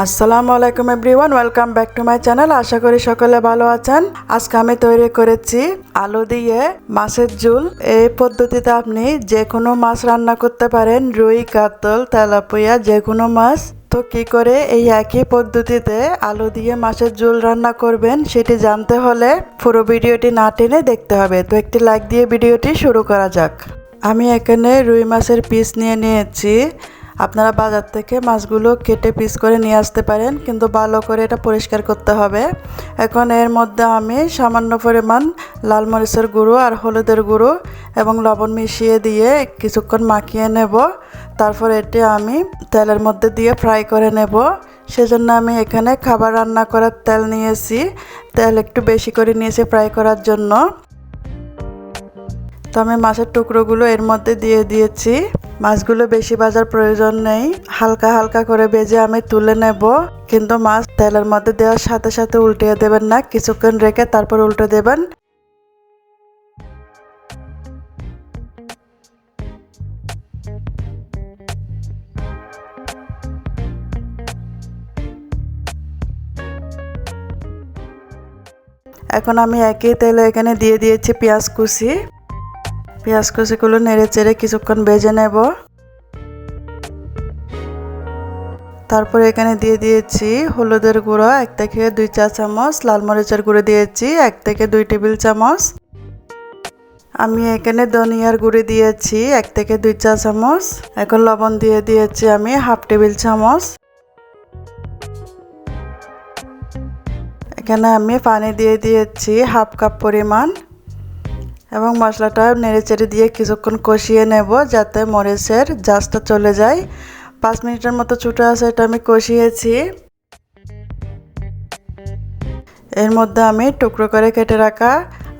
আসসালামু আলাইকুম everyone, welcome back to my channel. আশা করি সকলে ভালো আছেন। আজকে আমি তৈরি করেছি আলু দিয়ে মাছের ঝোল। এই পদ্ধতিতে আপনি যে কোনো মাছ রান্না করতে পারেন, রুই, কাতল, তেলাপুয়া যে কোনো মাছ। তো কি করে এই একই পদ্ধতিতে আলু দিয়ে মাছের ঝোল রান্না করবেন সেটি জানতে হলে পুরো ভিডিওটি না টেনে দেখতে হবে। তো একটি লাইক দিয়ে ভিডিওটি শুরু করা যাক। আমি এখানে রুই মাছের পিস নিয়ে নিয়েছি। আপনারা বাজার থেকে মাছগুলো কেটে পিস করে নিয়ে আসতে পারেন, কিন্তু ভালো করে এটা পরিষ্কার করতে হবে। এখন এর মধ্যে আমি সামান্য পরিমাণ লাল মরিচের গুঁড়ো আর হলুদের গুঁড়ো এবং লবণ মিশিয়ে দিয়ে কিছুক্ষণ মাখিয়ে নেব। তারপর এটি আমি তেলের মধ্যে দিয়ে ফ্রাই করে নেব। সেজন্য আমি এখানে খাবার রান্না করার তেল নিয়েছি। তেল একটু বেশি করে নিয়েছি ফ্রাই করার জন্য। তো আমি মাছের টুকরোগুলো এর মধ্যে দিয়ে দিয়েছি। মাছগুলো বেশি ভাজার প্রয়োজন নেই। হালকা হালকা করে ভেজে আমি তুলে নেব। কিন্তু মাছ তেলের মধ্যে দেওয়ার সাথে সাথে উল্টিয়ে দেবেন না। কিছুক্ষণ রেখে তারপর উল্টে দেবেন। এখন আমি একই তেলে এখানে দিয়ে দিয়েছি পেঁয়াজ কুচি। পেঁয়াজ কুচিগুলো নেড়ে চেড়ে কিছুক্ষণ ভেজে নেব। তারপরে এখানে দিয়ে দিয়েছি হলুদের গুঁড়ো, এক থেকে দুই চা চামচ, লাল মরিচের গুঁড়ো দিয়েছি, এক থেকে দুই টেবিল চামচ। আমি এখানে ধনিয়ার গুঁড়ি দিয়েছি, এক থেকে দুই চা চামচ। এখন লবণ দিয়ে দিয়েছি আমি হাফ টেবিল চামচ। এখানে আমি পানি দিয়ে দিয়েছি হাফ কাপ পরিমাণ। এবং মশলাটা নেড়েচেড়ে দিয়ে কিছুক্ষণ কষিয়ে নেব যাতে মরিচের জাসটা চলে যায়। পাঁচ মিনিটের মতো ছুটে আছে এটা আমি কষিয়েছি। এর মধ্যে আমি টুকরো করে কেটে রাখা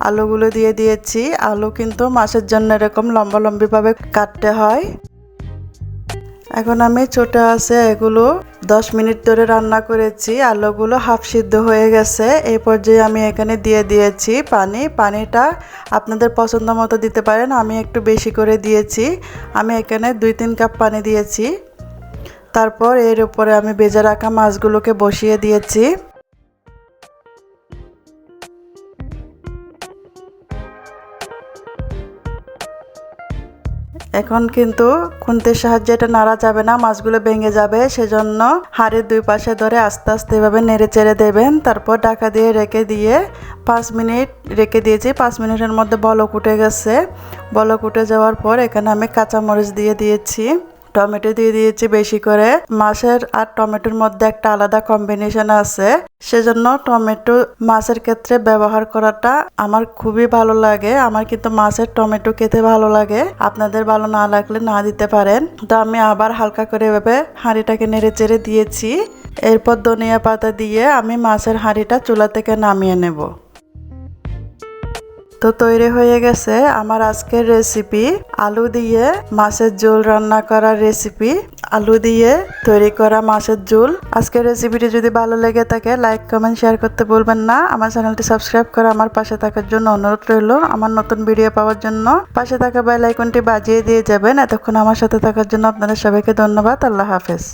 আলুগুলো দিয়ে দিয়েছি। আলু কিন্তু মাছের জন্য এরকম লম্বা লম্বিভাবে কাটতে হয়। এখন আমি ছোট আছে, এগুলো দশ মিনিট ধরে রান্না করেছি। আলুগুলো হাফ সিদ্ধ হয়ে গেছে। এই পর্যায়ে আমি এখানে দিয়ে দিয়েছি পানি। পানিটা আপনাদের পছন্দ মতো দিতে পারেন, আমি একটু বেশি করে দিয়েছি। আমি এখানে দুই তিন কাপ পানি দিয়েছি। তারপর এর উপরে আমি ভেজে রাখা মাছগুলোকে বসিয়ে দিয়েছি। এখন কিন্তু খুন্তির সাহায্যে এটা নাড়া যাবে না, মাছগুলো ভেঙে যাবে, সেজন্য হাড়ের দুই পাশে ধরে আস্তে আস্তে এভাবে নেড়ে চেড়ে দেবেন। তারপর ঢাকা দিয়ে রেখে দিয়ে পাঁচ মিনিট রেখে দিয়েছি, পাঁচ মিনিটের মধ্যে বলক উঠে গেছে। বলক উঠে যাওয়ার পর এখানে আমি কাঁচামরিচ দিয়ে দিয়েছি। টমেটো দিয়ে দিয়েছি বেশি করে। মাছের আর টমেটোর মধ্যে একটা আলাদা কম্বিনেশন আছে। সেজন্য টমেটো মাছের ক্ষেত্রে ব্যবহার করাটা আমার খুবই ভালো লাগে। আমার কিন্তু মাছের টমেটো খেতে ভালো লাগে। আপনাদের ভালো না লাগলে না দিতে পারেন। তো আমি আবার হালকা করে এভাবে হাঁড়িটাকে নেড়ে চেড়ে দিয়েছি। এরপর ধনিয়া পাতা দিয়ে আমি মাছের হাঁড়িটা চুলা থেকে নামিয়ে নেব। তো তৈরি হয়ে গেছে আমার আজকের রেসিপি আলু দিয়ে মাছের ঝোল রান্না করার রেসিপি আলু দিয়ে তৈরি করা মাছের ঝোল। আজকের রেসিপিটি যদি ভালো লেগে থাকে লাইক কমেন্ট শেয়ার করতে বলবেন না। আমার চ্যানেলটি সাবস্ক্রাইব করে আমার পাশে থাকার জন্য অনুরোধ রইল আমার নতুন ভিডিও পাওয়ার জন্য। পাশে থাকা বেল আইকনটি বাজিয়ে দিয়ে যাবেন। এতক্ষণ আমার সাথে থাকার জন্য আপনাদের সবাইকে ধন্যবাদ। আল্লাহ হাফেজ।